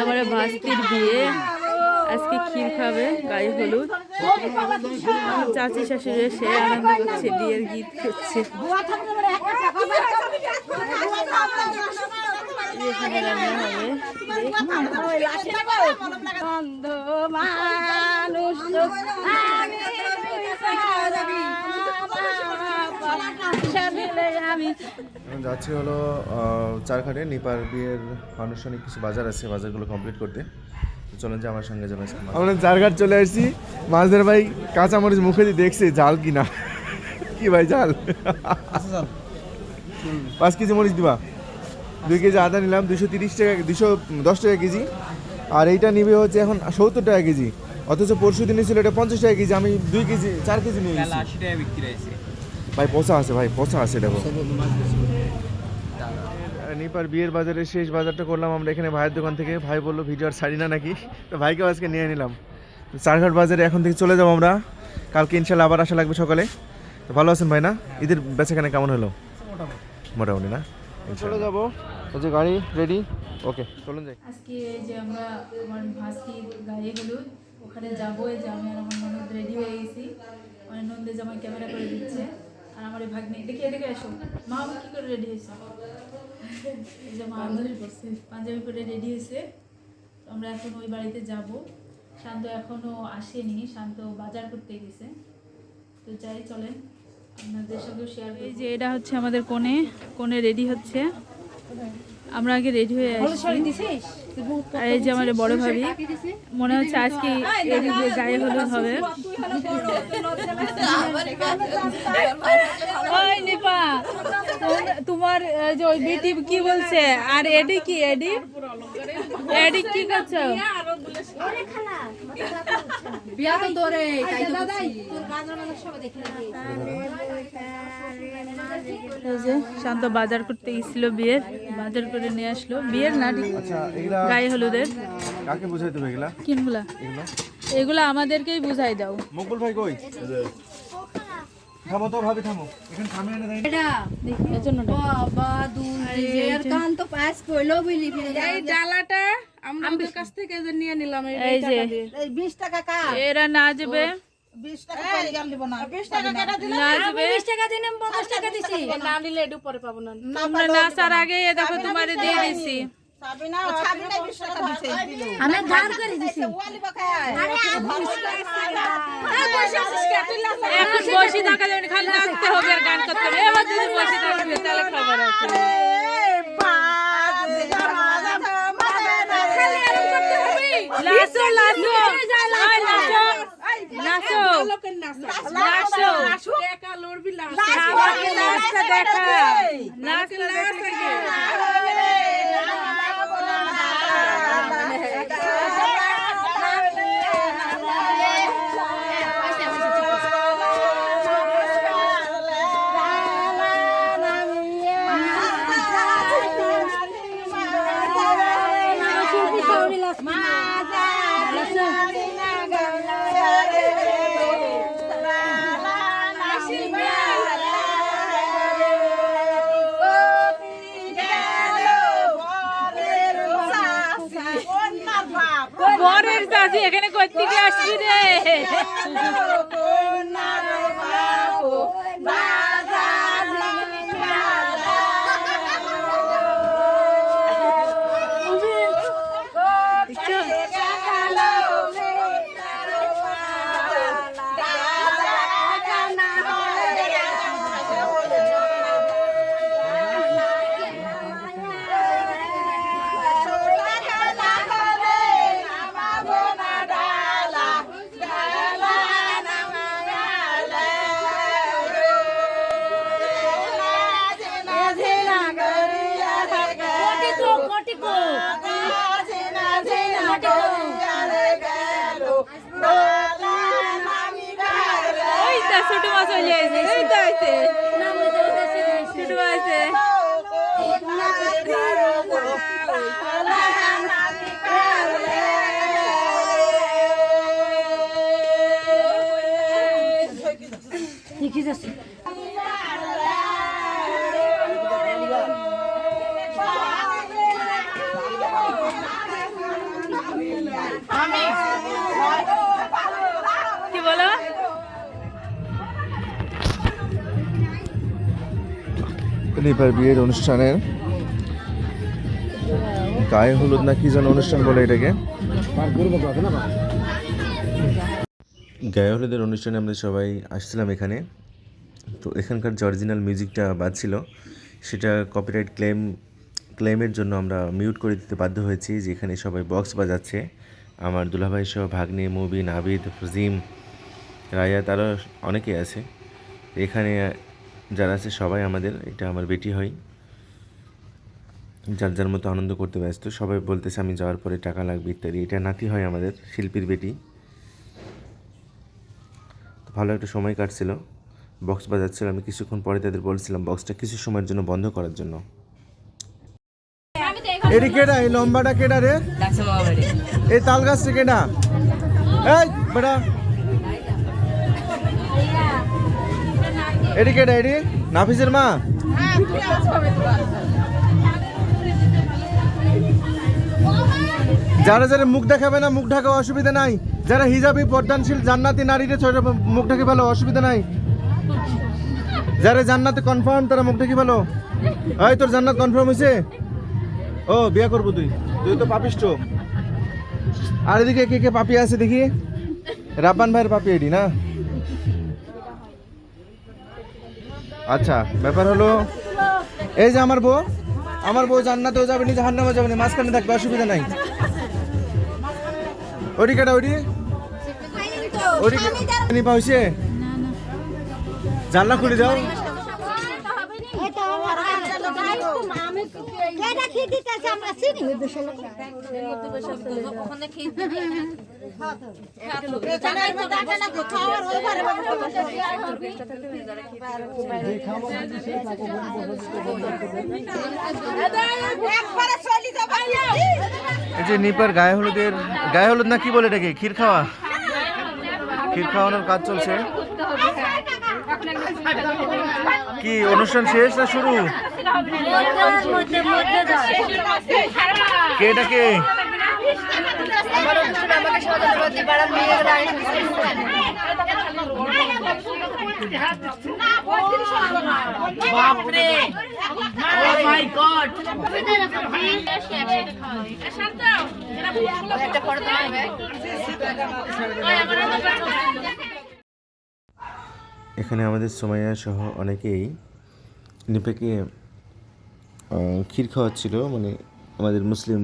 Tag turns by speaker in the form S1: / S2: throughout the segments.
S1: আমার ভাস্তির বিয়ে। আজকে ক্ষীর খাবে, গায়ে হলুদ। চাচি শাশুড়ি এসে আনন্দ করছে, বিয়ের গীত করছে
S2: মানুষ
S3: যাচ্ছি হলো চারঘাটে নিপার বিয়ের আনুষ্ঠানিক কিছু বাজার আছে বাজারগুলো কমপ্লিট করতে। চলেন যে আমার সঙ্গে যাবেন আমরা চারঘাট চলে আসছি। মাঝদের ভাই কাঁচামরিচ মুখে দিয়ে দেখছে জাল কিনা কি ভাই জাল পাঁচ কেজি মরিচ দিবা? দুই কেজি আদা নিলাম দুশো তিরিশ টাকা দুশো দশ টাকা কেজি। আর এইটা নিবে হচ্ছে এখন সত্তর টাকা কেজি। অথচ পরশু দিনে ছিল এটা পঞ্চাশ টাকা কেজি আমি দুই কেজি চার কেজি নিয়ে গেছি
S4: আশি টাকা বিক্রি হয়েছে।
S3: ভাই পচা আছে ভাই পচা আছে দেখো। নিপার বিয়ের বাজারে শেষ বাজারটা করলাম আমরা এখানে ভাইয়ের দোকান থেকে। ভাই বলল ভিডিও আর ছাড়ি না নাকি? তো ভাইকেও আজকে নিয়ে নিলাম। চারঘাট বাজারে এখন থেকে চলে যাব আমরা। কালকে ইনশাল্লাহ আবার আসা লাগবে সকালে। তো ভালো আছেন ভাই না? ঈদের বেচাকেনা কেমন হলো? মোটামুটি। না? চলে যাব। ওই যে গাড়ি রেডি ওকে চলুন যাই।
S1: আজকে যে আমরা আমার ভাস্তির হলুদ ওখানে যাব। এই যে আমি আর আমার ননদ রেডি হয়ে গেছি। আমার নন্দে জামাই ক্যামেরা করে দিচ্ছে। ভাগ্নে দেখি এদিকে এসো মা কি করে রেডি হয়েছে? এই যে মা পাঞ্জাবি পরে রেডি হয়েছে। আমরা এখন ওই বাড়িতে যাব। শান্ত এখনও আসেনি। শান্ত বাজার করতে গেছে। তো যাই চলেন। আপনাদের সঙ্গে শেয়ার এই যে এটা হচ্ছে আমাদের কোণে। কোণে রেডি হচ্ছে। আমরা আগে রেডি হয়ে আসছি আর এই যে আমার বড় ভাবি মনে হচ্ছে আজকে এদিকে গায়ে হলুদ হবে। ওই নিপা তোমার এই যে ওই বিটি কি বলছে? আর এডি কি এডি? এডি কি করছ।
S2: বিয়া তো তোরে তাই তো।
S1: এই যে শান্ত বাজার করতে গেছিল বিয়ের বাজার করে নিয়ে আসলো। বিয়ের না ঠিক
S3: আচ্ছা এগুলা
S1: গায়ে হলুদের।
S3: কাকে বুঝাই দেবে এগুলা?
S1: কিনগুলা
S3: এগুলো?
S1: এগুলো আমাদেরকেই বুঝাই দাও।
S3: মকবুল ভাই কই? থামো তো ভাবি থামো। এখানে থামিয়ে এনে দেয়
S2: এটা
S1: এর জন্য
S2: বাবা দুধের কান তো পাস করল বুঝলি?
S5: এই ডালাটা আমাদের কাছ থেকে যে নিয়ে নিলাম এই
S1: যে।
S2: এই 20 টাকা কা
S1: এরা না যাবে
S2: 20 টাকা করে গাল দিব না। 20 টাকা কেটে দিলে
S1: না যাবে
S2: 20 টাকা দিলাম 50 টাকা দিছি।
S5: না। নিলে একটু পরে পাবো না।
S1: তোমরা নাচার আগে এ দেখো তোমারে দিয়ে দিছি।
S2: সাবিনা সাবিনা 20 টাকা দিছে আমি ধার করে দিছি। ওয়ালি বাকায় আরে
S1: এখন বসে থাকা যাবে খালি নাচতে হবে আর গান করতে হবে। এবার যদি বসে থাকবে তাহলে খবর আছে। নাচো নাচো। নাচো। নাচো। নাচো।
S5: একা লড়বি নাচো।
S1: আমাকে নাচো। দেখা নাচটা দেখা বরের চাষি এখানে দেখি
S6: যাচ্ছি। বিয়ের অনুষ্ঠানের গায়ে হলুদ না কি যেন অনুষ্ঠান বলে এটাকে। গায়ে হলুদের অনুষ্ঠানে আমরা সবাই আসছিলাম এখানে। তো এখানকার যে অরিজিনাল মিউজিকটা বাজছিল সেটা কপিরাইট ক্লেম ক্লেমের জন্য আমরা মিউট করে দিতে বাধ্য হয়েছি যে এখানে সবাই বক্স বাজাচ্ছে। আমার দুলাভাই সহ ভাগ্নে, মুবিন, আবিদ, ফজিম, রায়া, তারা অনেকেই আছে। এখানে যারা আছে সবাই আমাদের, এটা আমার বেটি হয়। যার যার মতো আনন্দ করতে ব্যস্ত, সবাই বলতেছে আমি যাওয়ার পরে টাকা লাগবে ইত্যাদি। এটা নাতি হয় আমাদের, শিল্পীর বেটি। ভালো একটা সময় কাটছিল। বক্স বাজাচ্ছিল। আমি কিছুক্ষণ পরে তাদের বলছিলাম বক্সটা কিছু সময়ের জন্য বন্ধ করার জন্য। এটি কেডা? এই লম্বাটা কেডা রে? এই তাল গাছটা কেডা? এই বেটা। এটি কেডা এটি? নাফিসের মা? যারা যারা মুখ দেখাবে না, মুখ ঢাকা অসুবিধা নাই। যারা হিজাবি, পর্দানশীল, জান্নাতি নারীরে মুখ ঢাকে ভালো অসুবিধা নাই। যারা জান্নাতে কনফার্ম তারা মুখ ঢাকি ভালো এই, তোর জান্নাত কনফার্ম হয়েছে ও, বিয়ে করব তুই। তুই তো পাপিষ্ট আর এদিকে কে কে পাপি আছে দেখি? রাব্বান ভাইয়ের পাপি এডি, না? আচ্ছা ব্যাপার হলো, এই যে আমার বউ আমার বউ জান্নাতেও যাবে নি জাহান্নামেও যাবে মাঝখানে থাকবে, অসুবিধা নাই। ওডি কাটা ওডি নিপা হয়েছে জানলা খুলে দাও।
S5: এটা কি দিতেছে আমরা চিনি। একবারে চলি যাবে
S6: এই যে নিপার গায়ে হলুদের গায়ে হলুদ না কি বলে এটাকে? ক্ষীর খাওয়া? ক্ষীর খাওয়ানোর কাজ চলছে। কি অনুষ্ঠান শেষ না শুরু? কে এটা কে এখানে আমাদের সোমাইয়া সহ অনেকেই নিপেকে ক্ষীর খাওয়াচ্ছিল মানে আমাদের মুসলিম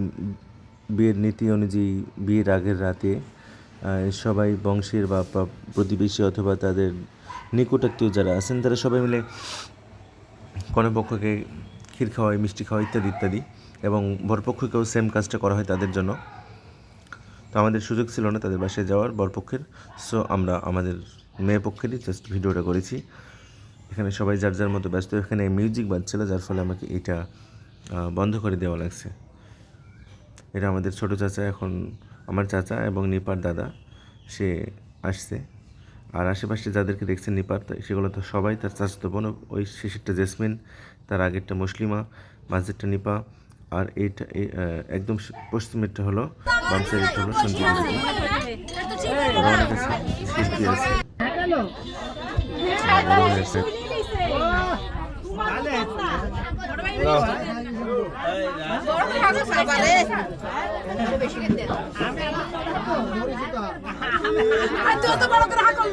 S6: বিয়ের নীতি অনুযায়ী বিয়ের আগের রাতে সবাই বংশের বা বা প্রতিবেশী অথবা তাদের নিকটাত্মীয় যারা আছেন, তারা সবাই মিলে কোনো পক্ষকে ক্ষীর খাওয়ায় মিষ্টি খাওয়া ইত্যাদি ইত্যাদি এবং বরপক্ষকেও সেম কাজটা করা হয় তাদের জন্য। তো আমাদের সুযোগ ছিল না তাদের বাসায় যাওয়ার বরপক্ষের সো আমরা আমাদের মেয়ে পক্ষেরই জাস্ট ভিডিওটা করেছি এখানে সবাই যার যার মতো ব্যস্ত এখানে মিউজিক বাজছিল যার ফলে আমাকে এটা বন্ধ করে দেওয়া লাগছে এটা আমাদের ছোট চাচা এখন আমার চাচা এবং নিপার দাদা সে আসছে আর আশেপাশে যাদেরকে দেখছেন নিপার সেগুলো তো সবাই তার চাচাতো বোন ওই শেষেরটা জেসমিন তার আগেরটা মুসলিমা মাঝেরটা নিপা আর এইটা এই, একদম পশ্চিমেরটা হলো বাম হলো সঞ্জীব
S7: যত বড় করে হাকল